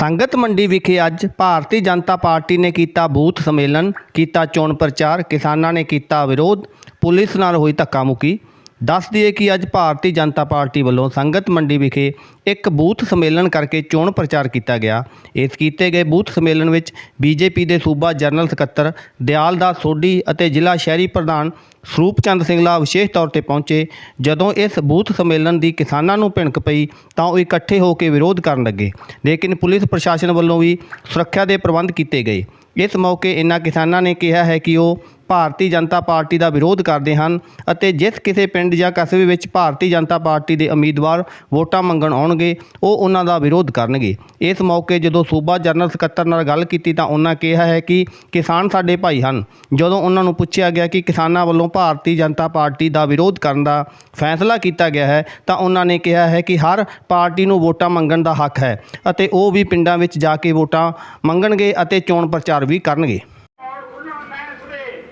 ਸੰਗਤ ਮੰਡੀ ਵਿਖੇ ਅੱਜ ਭਾਰਤੀ ਜਨਤਾ ਪਾਰਟੀ ਨੇ ਕੀਤਾ ਬੂਥ ਸੰਮੇਲਨ, ਕੀਤਾ ਚੋਣ ਪ੍ਰਚਾਰ, ਕਿਸਾਨਾਂ ਨੇ ਕੀਤਾ ਵਿਰੋਧ, ਪੁਲਿਸ ਨਾਲ ਹੋਈ ਧੱਕਾ ਮੁੱਕੀ ਦੱਸ ਦਈਏ ਕਿ ਅੱਜ ਭਾਰਤੀ ਜਨਤਾ ਪਾਰਟੀ ਵੱਲੋਂ ਸੰਗਤ ਮੰਡੀ ਵਿਖੇ ਇੱਕ ਬੂਥ ਸੰਮੇਲਨ ਕਰਕੇ ਚੋਣ ਪ੍ਰਚਾਰ ਕੀਤਾ ਗਿਆ। ਇਸ ਕੀਤੇ ਗਏ ਬੂਥ ਸੰਮੇਲਨ ਵਿੱਚ ਬੀਜੇਪੀ ਦੇ ਸੂਬਾ ਜਨਰਲ ਸਕੱਤਰ ਦਿਆਲਦਾਸ ਸੋਢੀ ਅਤੇ ਜ਼ਿਲ੍ਹਾ ਸ਼ਹਿਰੀ ਪ੍ਰਧਾਨ ਸਰੂਪ ਚੰਦ ਸਿੰਘਲਾ ਵਿਸ਼ੇਸ਼ ਤੌਰ ਤੇ ਪਹੁੰਚੇ। ਜਦੋਂ ਇਸ ਬੂਥ ਸੰਮੇਲਨ ਦੀ ਕਿਸਾਨਾਂ ਨੂੰ ਭਿਣਕ ਪਈ ਤਾਂ ਉਹ ਇਕੱਠੇ ਹੋ ਕੇ ਵਿਰੋਧ ਕਰਨ ਲੱਗੇ। ਲੇਕਿਨ ਪੁਲਿਸ ਪ੍ਰਸ਼ਾਸਨ ਵੱਲੋਂ ਵੀ ਸੁਰੱਖਿਆ ਦੇ ਪ੍ਰਬੰਧ ਕੀਤੇ ਗਏ। ਇਸ ਮੌਕੇ ਇਨ੍ਹਾਂ ਕਿਸਾਨਾਂ ਨੇ ਕਿਹਾ ਹੈ ਕਿ ਉਹ ਭਾਰਤੀ ਜਨਤਾ ਪਾਰਟੀ ਦਾ ਵਿਰੋਧ ਕਰਦੇ ਹਨ ਅਤੇ ਜਿਸ ਕਿਸੇ ਪਿੰਡ ਜਾਂ ਕਸਬੇ ਵਿੱਚ ਭਾਰਤੀ ਜਨਤਾ ਪਾਰਟੀ ਦੇ ਉਮੀਦਵਾਰ ਵੋਟਾਂ ਮੰਗਣ ਆਉਣਗੇ, ਉਹ ਉਹਨਾਂ ਦਾ ਵਿਰੋਧ ਕਰਨਗੇ। ਇਸ ਮੌਕੇ ਜਦੋਂ ਸੂਬਾ ਜਨਰਲ ਸਕੱਤਰ ਨਾਲ ਗੱਲ ਕੀਤੀ ਤਾਂ ਉਹਨਾਂ ਕਿਹਾ ਹੈ ਕਿ ਕਿਸਾਨ ਸਾਡੇ ਭਾਈ ਹਨ। ਜਦੋਂ ਉਹਨਾਂ ਨੂੰ ਪੁੱਛਿਆ ਗਿਆ ਕਿ ਕਿਸਾਨਾਂ ਵੱਲੋਂ ਭਾਰਤੀ ਜਨਤਾ ਪਾਰਟੀ ਦਾ ਵਿਰੋਧ ਕਰਨ ਦਾ ਫੈਸਲਾ ਕੀਤਾ ਗਿਆ ਹੈ, ਤਾਂ ਉਹਨਾਂ ਨੇ ਕਿਹਾ ਹੈ ਕਿ ਹਰ ਪਾਰਟੀ ਨੂੰ ਵੋਟਾਂ ਮੰਗਣ ਦਾ ਹੱਕ ਹੈ ਅਤੇ ਉਹ ਵੀ ਪਿੰਡਾਂ ਵਿੱਚ ਜਾ ਕੇ ਵੋਟਾਂ ਮੰਗਣਗੇ ਅਤੇ ਚੋਣ ਪ੍ਰਚਾਰ ਵੀ ਕਰਨਗੇ ਔਰ ਉਹਨਾਂ ਮੈਸਰੇ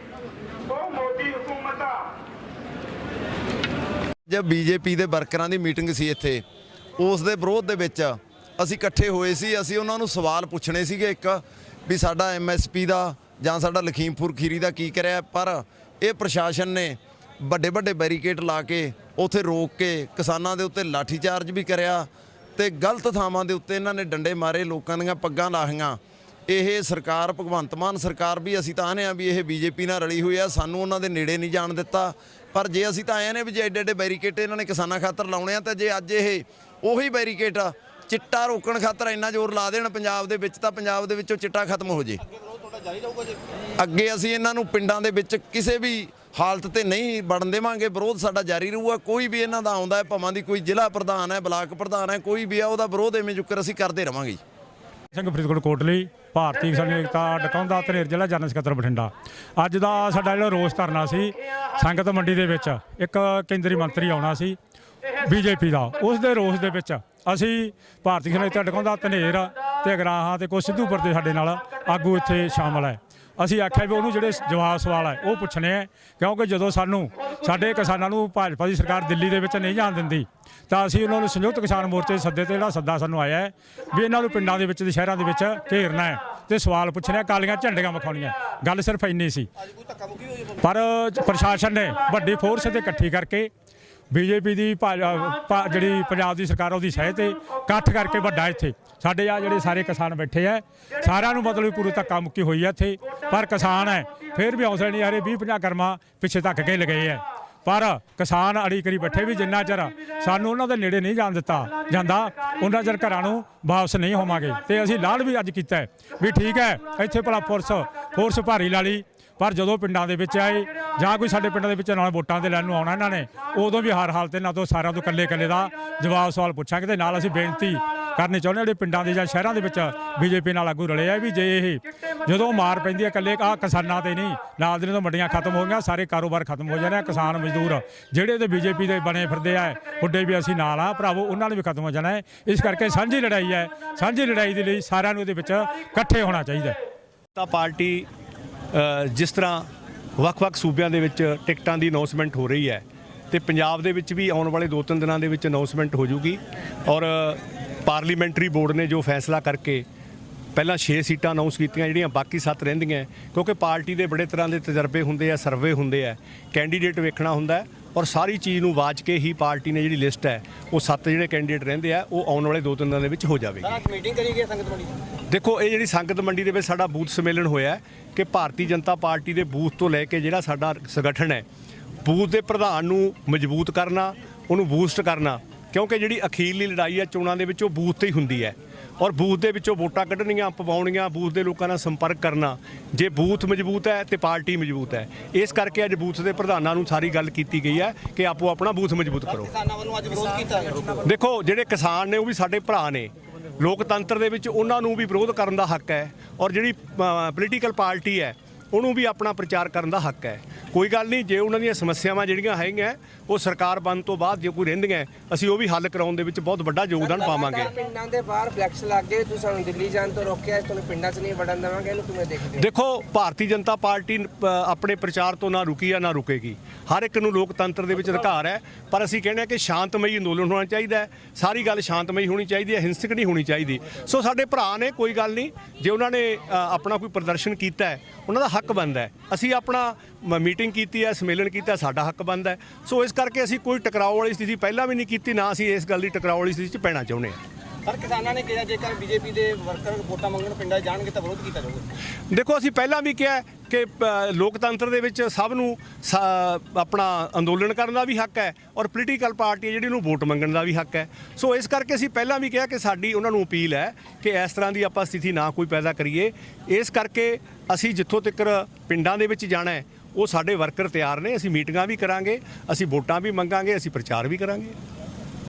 ਉਹ ਮੋਦੀ ਹਕੂਮਤ ਆ ਜੇ ਬੀਜੇਪੀ ਦੇ ਵਰਕਰਾਂ ਦੀ ਮੀਟਿੰਗ ਸੀ ਇੱਥੇ, ਉਸ ਦੇ ਵਿਰੋਧ ਦੇ ਵਿੱਚ ਅਸੀਂ ਇਕੱਠੇ ਹੋਏ ਸੀ, ਅਸੀਂ ਉਹਨਾਂ ਨੂੰ ਸਵਾਲ ਪੁੱਛਣੇ ਸੀਗੇ ਇੱਕ ਵੀ ਸਾਡਾ ਐਮਐਸਪੀ ਦਾ ਜਾਂ ਸਾਡਾ ਲਖੀਮਪੁਰ ਖੀਰੀ ਦਾ ਕੀ ਕਰਿਆ, ਪਰ ਇਹ ਪ੍ਰਸ਼ਾਸਨ ਨੇ ਵੱਡੇ ਵੱਡੇ ਬੈਰੀਕੇਡ ਲਾ ਕੇ ਉੱਥੇ ਰੋਕ ਕੇ ਕਿਸਾਨਾਂ ਦੇ ਉੱਤੇ ਲਾਠੀ ਚਾਰਜ ਵੀ ਕਰਿਆ ਤੇ ਗਲਤ ਥਾਵਾਂ ਦੇ ਉੱਤੇ ਇਹਨਾਂ ਨੇ ਡੰਡੇ ਮਾਰੇ, ਲੋਕਾਂ ਦੀਆਂ ਪੱਗਾਂ ਲਾਹੀਆਂ। ਇਹ ਸਰਕਾਰ, ਭਗਵੰਤ ਮਾਨ ਸਰਕਾਰ ਵੀ ਅਸੀਂ ਤਾਂ ਆਨੇ ਆ ਵੀ ਇਹ ਬੀਜੇਪੀ ਨਾਲ ਰਲੀ ਹੋਈ ਆ, ਸਾਨੂੰ ਉਹਨਾਂ ਦੇ ਨੇੜੇ ਨਹੀਂ ਜਾਣ ਦਿੱਤਾ। ਪਰ ਜੇ ਅਸੀਂ ਤਾਂ ਆਏ ਨੇ ਵੀ ਜੇ ਐਡੇ ਐਡੇ ਬੈਰੀਕੇਡ ਇਹਨਾਂ ਨੇ ਕਿਸਾਨਾਂ ਖਾਤਰ ਲਾਉਣੇ ਆ, ਤਾਂ ਜੇ ਅੱਜ ਇਹ ਉਹੀ ਬੈਰੀਕੇਡ ਆ, ਚਿੱਟਾ ਰੋਕਣ ਖਾਤਰ ਇੰਨਾ ਜ਼ੋਰ ਲਾ ਦੇਣ ਪੰਜਾਬ ਦੇ ਵਿੱਚ, ਤਾਂ ਪੰਜਾਬ ਦੇ ਵਿੱਚੋਂ ਚਿੱਟਾ ਖਤਮ ਹੋ ਜੇ। ਅੱਗੇ ਅਸੀਂ ਇਹਨਾਂ ਨੂੰ ਪਿੰਡਾਂ ਦੇ ਵਿੱਚ ਕਿਸੇ ਵੀ ਹਾਲਤ ਤੇ ਨਹੀਂ ਵੜਨ ਦੇਵਾਂਗੇ, ਵਿਰੋਧ ਸਾਡਾ ਜਾਰੀ ਰਹੂਗਾ, ਕੋਈ ਵੀ ਇਹਨਾਂ ਦਾ ਆਉਂਦਾ ਹੈ, ਭਾਵਾਂ ਦੀ ਕੋਈ ਜ਼ਿਲ੍ਹਾ ਪ੍ਰਧਾਨ ਹੈ, ਬਲਾਕ ਪ੍ਰਧਾਨ ਹੈ, ਕੋਈ ਵੀ ਆ, ਉਹਦਾ ਵਿਰੋਧ ਐਵੇਂ ਜੁਕਰ ਅਸੀਂ ਕਰਦੇ ਰਵਾਂਗੇ ਸਿੰਘ ਫਰੀਦਕੋਟ ਕੋਟਲੀ, ਭਾਰਤੀ ਕਿਸਾਨ ਏਕਤਾ ਡਕਾਉਂਦਾ ਧਨੇਰ ਜ਼ਿਲ੍ਹਾ ਜਨਰਲ ਸਕੱਤਰ ਬਠਿੰਡਾ। ਅੱਜ ਦਾ ਸਾਡਾ ਜਿਹੜਾ ਰੋਸ ਧਰਨਾ ਸੀ, ਸੰਗਤ ਮੰਡੀ ਦੇ ਵਿੱਚ ਇੱਕ ਕੇਂਦਰੀ ਮੰਤਰੀ ਆਉਣਾ ਸੀ, ਬੀਜੇਪੀ ਦਾ। ਉਸ ਦੇ ਰੋਸ ਦੇ ਵਿੱਚ ਅਸੀਂ ਭਾਰਤੀ ਕਿਸਾਨ ਏਕਤਾ ਡਕਾਉਂਦਾ ਧਨੇਰ ਤੇ ਅਗਰਾਹਾਂ ਤੇ ਕੁਝ ਸਿੱਧੂਪੁਰ ਦੇ ਸਾਡੇ ਨਾਲ ਆਗੂ ਇੱਥੇ ਸ਼ਾਮਲ ਹੈ। ਅਸੀਂ ਆਖਿਆ ਵੀ ਉਹਨੂੰ ਜਿਹੜੇ ਜਵਾਬ ਸਵਾਲ ਹੈ, ਉਹ ਪੁੱਛਣੇ ਆ ਕਿਉਂਕਿ ਜਦੋਂ ਸਾਨੂੰ ਸਾਡੇ ਕਿਸਾਨਾਂ ਨੂੰ ਭਾਜਪਾ ਦੀ ਸਰਕਾਰ ਦਿੱਲੀ ਦੇ ਵਿੱਚ ਨਹੀਂ ਜਾਣ ਦਿੰਦੀ ਤਾਂ ਅਸੀਂ ਉਹਨਾਂ ਨੂੰ ਸੰਯੁਕਤ ਕਿਸਾਨ ਮੋਰਚੇ ਦੇ ਸੱਦੇ ਤੇ ਜਿਹੜਾ ਸੱਦਾ ਸਾਨੂੰ ਆਇਆ ਹੈ ਵੀ ਇਹਨਾਂ ਨੂੰ ਪਿੰਡਾਂ ਦੇ ਵਿੱਚ ਤੇ ਸ਼ਹਿਰਾਂ ਦੇ ਵਿੱਚ ਘੇਰਨਾ ਹੈ ਤੇ ਸਵਾਲ ਪੁੱਛਣਾ ਕਾਲੀਆਂ ਝੰਡੀਆਂ ਵਿਖਾਉਣੀਆਂ ਗੱਲ ਸਿਰਫ ਇੰਨੀ ਸੀ। ਪਰ ਪ੍ਰਸ਼ਾਸਨ ਨੇ ਵੱਡੀ ਫੋਰਸ ਤੇ ਇਕੱਠੀ ਕਰਕੇ ਬੀਜੇਪੀ ਦੀ ਭਾ- ਭਾ- ਜਿਹੜੀ ਪੰਜਾਬ ਦੀ ਸਰਕਾਰ ਉਹਦੀ ਸਹਿ ਤੇ ਇਕੱਠ ਕਰਕੇ ਵੱਡਾ ਇੱਥੇ। ਸਾਡੇ ਆ ਜਿਹੜੇ ਸਾਰੇ ਕਿਸਾਨ ਬੈਠੇ ਆ, ਸਾਰਿਆਂ ਨੂੰ ਮਤਲਬ ਪੂਰੀ ਧੱਕਾ ਮੁੱਕੀ ਹੋਈ ਹੈ ਇੱਥੇ। ਪਰ ਕਿਸਾਨ ਹੈ, ਫਿਰ ਵੀ ਹੌਸਲੇ ਨਹੀਂ ਆ ਰਹੇ 20 50 ਕਰਮਾ ਪਿੱਛੇ ਧੱਕ ਕੇ ਲਗਏ ਆ। ਪਰ ਕਿਸਾਨ ਅੜੀ ਕਰੀ ਬੈਠੇ ਵੀ ਜਿੰਨਾ ਚਿਰ ਸਾਨੂੰ ਉਹਨਾਂ ਦੇ ਨੇੜੇ ਨਹੀਂ ਜਾਣ ਦਿੱਤਾ ਜਾਂਦਾ ਉਹਨਾਂ ਚਿਰ ਘਰਾਂ ਨੂੰ ਵਾਪਸ ਨਹੀਂ ਹੋਵਾਂਗੇ। ਤੇ ਅਸੀਂ ਲਾਲ ਵੀ ਅੱਜ ਕੀਤਾ ਵੀ ਠੀਕ ਹੈ ਇੱਥੇ ਭਲਾ ਫੋਰਸ ਫੋਰਸ ਭਾਰੀ ਲਾ ਲਈ ਪਰ ਜਦੋਂ ਪਿੰਡਾਂ ਦੇ ਵਿੱਚ ਆਏ ਜਾਂ ਕੋਈ ਸਾਡੇ ਪਿੰਡਾਂ ਦੇ ਵਿੱਚ ਨਾਲ ਵੋਟਾਂ ਦੇ ਲੈਣ ਨੂੰ ਆਉਣਾ ਇਹਨਾਂ ਨੇ ਉਦੋਂ ਵੀ ਹਰ ਹਾਲਤ ਇਹਨਾਂ ਤੋਂ ਸਾਰਿਆਂ ਤੋਂ ਇਕੱਲੇ ਇਕੱਲੇ ਦਾ ਜਵਾਬ ਸਵਾਲ ਪੁੱਛਾਂਗੇ ਤੇ ਨਾਲ ਅਸੀਂ ਬੇਨਤੀ ਕਰਨੀ ਚਾਹੁੰਦੇ ਜਿਹੜੇ ਪਿੰਡਾਂ ਦੇ ਜਾਂ ਸ਼ਹਿਰਾਂ ਦੇ ਵਿੱਚ ਬੀਜੇਪੀ ਨਾਲ ਆਗੂ ਰਲੇ ਆ ਵੀ ਜੇ ਇਹ ਜਦੋਂ ਮਾਰ ਪੈਂਦੀ ਹੈ ਇਕੱਲੇ ਆ ਕਿਸਾਨਾਂ ਤੇ ਨਹੀਂ, ਨਾਲ ਦੇ ਨੇ ਮੰਡੀਆਂ ਖਤਮ ਹੋ ਗਈਆਂ, ਸਾਰੇ ਕਾਰੋਬਾਰ ਖਤਮ ਹੋ ਜਾਣੇ ਆ, ਕਿਸਾਨ ਮਜ਼ਦੂਰ, ਜਿਹੜੇ ਤੇ ਬੀਜੇਪੀ ਦੇ ਬਣੇ ਫਿਰਦੇ ਆ ਹੁੱਡੇ ਵੀ ਅਸੀਂ ਨਾਲ ਆ, ਭਰਾਵੋ, ਉਹਨਾਂ ਨੂੰ ਵੀ ਖਤਮ ਹੋ ਜਾਣਾ ਹੈ। ਇਸ ਕਰਕੇ ਸਾਂਝੀ ਲੜਾਈ ਹੈ, ਸਾਂਝੀ ਲੜਾਈ ਦੇ ਲਈ ਸਾਰਿਆਂ ਨੂੰ ਇਹਦੇ ਵਿੱਚ ਇਕੱਠੇ ਹੋਣਾ ਚਾਹੀਦਾ ਹੈ। ਤਾਂ ਪਾਰਟੀ ਜਿਸ ਤਰ੍ਹਾਂ ਵੱਖ-ਵੱਖ ਸੂਬਿਆਂ ਦੇ ਵਿੱਚ ਟਿਕਟਾਂ ਦੀ ਅਨਾਉਂਸਮੈਂਟ ਹੋ ਰਹੀ ਹੈ ਤੇ ਪੰਜਾਬ ਦੇ ਵਿੱਚ ਵੀ ਆਉਣ ਵਾਲੇ 2-3 ਦਿਨਾਂ ਦੇ ਵਿੱਚ ਅਨਾਉਂਸਮੈਂਟ ਹੋ ਜੂਗੀ ਔਰ ਪਾਰਲੀਮੈਂਟਰੀ ਬੋਰਡ ਨੇ ਜੋ ਫੈਸਲਾ ਕਰਕੇ ਪਹਿਲਾਂ 6 ਸੀਟਾਂ ਅਨਾਉਂਸ ਕੀਤੀਆਂ ਜਿਹੜੀਆਂ ਬਾਕੀ 7 ਰਹਿੰਦੀਆਂ ਕਿਉਂਕਿ ਪਾਰਟੀ ਦੇ ਬੜੇ ਤਰ੍ਹਾਂ ਦੇ ਤਜਰਬੇ ਹੁੰਦੇ ਆ ਸਰਵੇ ਹੁੰਦੇ ਆ ਕੈਂਡੀਡੇਟ ਵੇਖਣਾ ਹੁੰਦਾ ਔਰ ਸਾਰੀ ਚੀਜ਼ ਨੂੰ ਵਾਚ ਕੇ ਹੀ ਪਾਰਟੀ ਨੇ ਜਿਹੜੀ ਲਿਸਟ ਹੈ ਉਹ 7 ਜਿਹੜੇ ਕੈਂਡੀਡੇਟ ਰਹਿੰਦੇ ਆ ਉਹ ਆਉਣ ਵਾਲੇ 2-3 ਦਿਨਾਂ ਦੇ ਵਿੱਚ ਹੋ ਜਾਵੇਗੀ। ਮੀਟਿੰਗ ਕਰੀ ਗਈ ਸੰਗਤ ਮੰਡੀ ਦੇਖੋ ਇਹ ਜਿਹੜੀ ਸੰਗਤ ਮੰਡੀ ਦੇ ਵਿੱਚ ਸਾਡਾ ਬੂਥ ਸੰਮੇਲਨ ਹੋਇਆ ਕਿ ਭਾਰਤੀ ਜਨਤਾ ਪਾਰਟੀ ਦੇ ਬੂਥ ਤੋਂ ਲੈ ਕੇ ਜਿਹੜਾ ਸਾਡਾ ਸੰਗਠਨ ਹੈ ਬੂਥ ਦੇ ਪ੍ਰਧਾਨ ਨੂੰ ਮਜ਼ਬੂਤ ਕਰਨਾ ਉਹਨੂੰ ਬੂਸਟ ਕਰਨਾ ਕਿਉਂਕਿ ਜਿਹੜੀ ਅਖੀਰਲੀ ਲੜਾਈ ਹੈ ਚੋਣਾਂ ਦੇ ਵਿੱਚ ਉਹ ਬੂਥ ਤੇ ਹੀ ਹੁੰਦੀ ਹੈ। ਔਰ ਬੂਥ ਦੇ ਵਿੱਚੋਂ ਵੋਟਾਂ ਕੱਢਣੀਆਂ ਪਵਾਉਣੀਆਂ ਬੂਥ ਦੇ ਲੋਕਾਂ ਨਾਲ ਸੰਪਰਕ ਕਰਨਾ ਜੇ ਬੂਥ ਮਜ਼ਬੂਤ ਹੈ ਤੇ ਪਾਰਟੀ ਮਜ਼ਬੂਤ ਹੈ। ਇਸ ਕਰਕੇ ਅੱਜ ਬੂਥ ਦੇ ਪ੍ਰਧਾਨਾਂ ਨੂੰ ਸਾਰੀ ਗੱਲ ਕੀਤੀ ਗਈ ਹੈ ਕਿ ਆਪੋ ਆਪਣਾ ਬੂਥ ਮਜ਼ਬੂਤ ਕਰੋ। ਦੇਖੋ ਜਿਹੜੇ ਕਿਸਾਨ ਨੇ ਉਹ ਵੀ ਸਾਡੇ ਭਰਾ ਨੇ। ਲੋਕਤੰਤਰ ਦੇ ਵਿੱਚ ਉਹਨਾਂ ਨੂੰ ਵੀ ਵਿਰੋਧ ਕਰਨ ਦਾ ਹੱਕ ਹੈ। ਔਰ ਜਿਹੜੀ ਪੋਲੀਟੀਕਲ ਪਾਰਟੀ ਹੈ ਉਹਨੂੰ ਵੀ ਆਪਣਾ ਪ੍ਰਚਾਰ ਕਰਨ ਦਾ ਹੱਕ ਹੈ। ਕੋਈ ਗੱਲ ਨਹੀਂ ਜੇ ਉਹਨਾਂ ਦੀਆਂ ਸਮੱਸਿਆਵਾਂ ਜਿਹੜੀਆਂ ਹੈਗੀਆਂ ਉਹ ਸਰਕਾਰ ਬਣਨ ਤੋਂ ਬਾਅਦ ਜੇ ਕੋਈ ਰਹਿੰਦੀਆਂ ਅਸੀਂ ਉਹ ਵੀ ਹੱਲ ਕਰਾਉਣ ਦੇ ਵਿੱਚ ਬਹੁਤ ਵੱਡਾ ਯੋਗਦਾਨ ਪਾਵਾਂਗੇ। ਪਿੰਡਾਂ ਦੇ ਬਾਹਰ ਫਲੈਕਸ ਲੱਗ ਗਏ ਤੁਸੀਂ ਸਾਨੂੰ ਦਿੱਲੀ ਜਾਣ ਤੋਂ ਰੋਕਿਆ ਤੁਹਾਨੂੰ ਪਿੰਡਾਂ 'ਚ ਨਹੀਂ ਵੜਨ ਦੇਵਾਂਗੇ ਇਹਨੂੰ ਕਿਵੇਂ ਦੇਖਦੇ ਦੇਖੋ ਭਾਰਤੀ ਜਨਤਾ ਪਾਰਟੀ ਆਪਣੇ ਪ੍ਰਚਾਰ ਤੋਂ ਨਾ ਰੁਕੀ ਆ ਨਾ ਰੁਕੇਗੀ। ਹਰ ਇੱਕ ਨੂੰ ਲੋਕਤੰਤਰ ਦੇ ਵਿੱਚ ਅਧਿਕਾਰ ਹੈ ਪਰ ਅਸੀਂ ਕਹਿੰਦੇ ਹਾਂ ਕਿ ਸ਼ਾਂਤਮਈ ਅੰਦੋਲਨ ਹੋਣਾ ਚਾਹੀਦਾ ਹੈ। ਸਾਰੀ ਗੱਲ ਸ਼ਾਂਤਮਈ ਹੋਣੀ ਚਾਹੀਦੀ ਹੈ ਹਿੰਸਕ ਨਹੀਂ ਹੋਣੀ ਚਾਹੀਦੀ। ਸੋ ਸਾਡੇ ਭਰਾ ਨੇ ਕੋਈ ਗੱਲ ਨਹੀਂ ਜੇ ਉਹਨਾਂ ਨੇ ਆਪਣਾ ਕੋਈ ਪ੍ਰਦਰਸ਼ਨ ਕੀਤਾ ਹੈ ਉਹਨਾਂ ਦਾ ਹੱਕ ਬਣਦਾ ਹੈ। ਅਸੀਂ ਆਪਣਾ ਮ- ਮੀਟਿੰਗ ਕੀਤੀ ਹੈ, ਸੰਮੇਲਨ ਕੀਤਾ, ਸਾਡਾ ਹੱਕ ਬਣਦਾ ਹੈ। ਸੋ ਇਸ ਕਰਕੇ ਅਸੀਂ ਕੋਈ ਟਕਰਾਓ ਵਾਲੀ ਸਥਿਤੀ ਪਹਿਲਾਂ ਵੀ ਨਹੀਂ ਕੀਤੀ, ਨਾ ਅਸੀਂ ਇਸ ਗੱਲ ਦੀ ਟਕਰਾਓ ਵਾਲੀ ਸਥਿਤੀ 'ਚ ਪੈਣਾ ਚਾਹੁੰਦੇ ਹਾਂ। ਪਰ ਕਿਸਾਨਾਂ ਨੇ ਕਿਹਾ, ਜੇਕਰ ਬੀਜੇਪੀ ਦੇ ਵਰਕਰ ਵੋਟਾਂ ਮੰਗਣ ਪਿੰਡਾਂ 'ਚ ਜਾਣਗੇ ਤਾਂ ਵਿਰੋਧ ਕੀਤਾ ਜਾਊਗਾ। ਦੇਖੋ, ਅਸੀਂ ਪਹਿਲਾਂ ਵੀ ਕਿਹਾ ਕਿ ਲੋਕਤੰਤਰ ਦੇ ਵਿੱਚ ਸਭ ਨੂੰ ਸ- ਆਪਣਾ ਅੰਦੋਲਨ ਕਰਨ ਦਾ ਵੀ ਹੱਕ ਹੈ ਔਰ ਪੋਲੀਟੀਕਲ ਪਾਰਟੀ ਜਿਹੜੀ ਨੂੰ ਵੋਟ ਮੰਗਣ ਦਾ ਵੀ ਹੱਕ ਹੈ। ਸੋ ਇਸ ਕਰਕੇ ਅਸੀਂ ਪਹਿਲਾਂ ਵੀ ਕਿਹਾ ਕਿ ਸਾਡੀ ਉਹਨਾਂ ਨੂੰ ਅਪੀਲ ਹੈ ਕਿ ਇਸ ਤਰ੍ਹਾਂ ਦੀ ਆਪਾਂ ਸਥਿਤੀ ਨਾ ਕੋਈ ਪੈਦਾ ਕਰੀਏ। ਇਸ ਕਰਕੇ ਅਸੀਂ ਜਿੱਥੋਂ ਤੱਕ ਪਿੰਡਾਂ ਦੇ ਵਿੱਚ ਜਾਣਾ ਹੈ, ਉਹ ਸਾਡੇ ਵਰਕਰ ਤਿਆਰ ਨੇ, ਅਸੀਂ ਮੀਟਿੰਗਾਂ ਵੀ ਕਰਾਂਗੇ, ਅਸੀਂ ਵੋਟਾਂ ਵੀ ਮੰਗਾਂਗੇ, ਅਸੀਂ ਪ੍ਰਚਾਰ ਵੀ ਕਰਾਂਗੇ।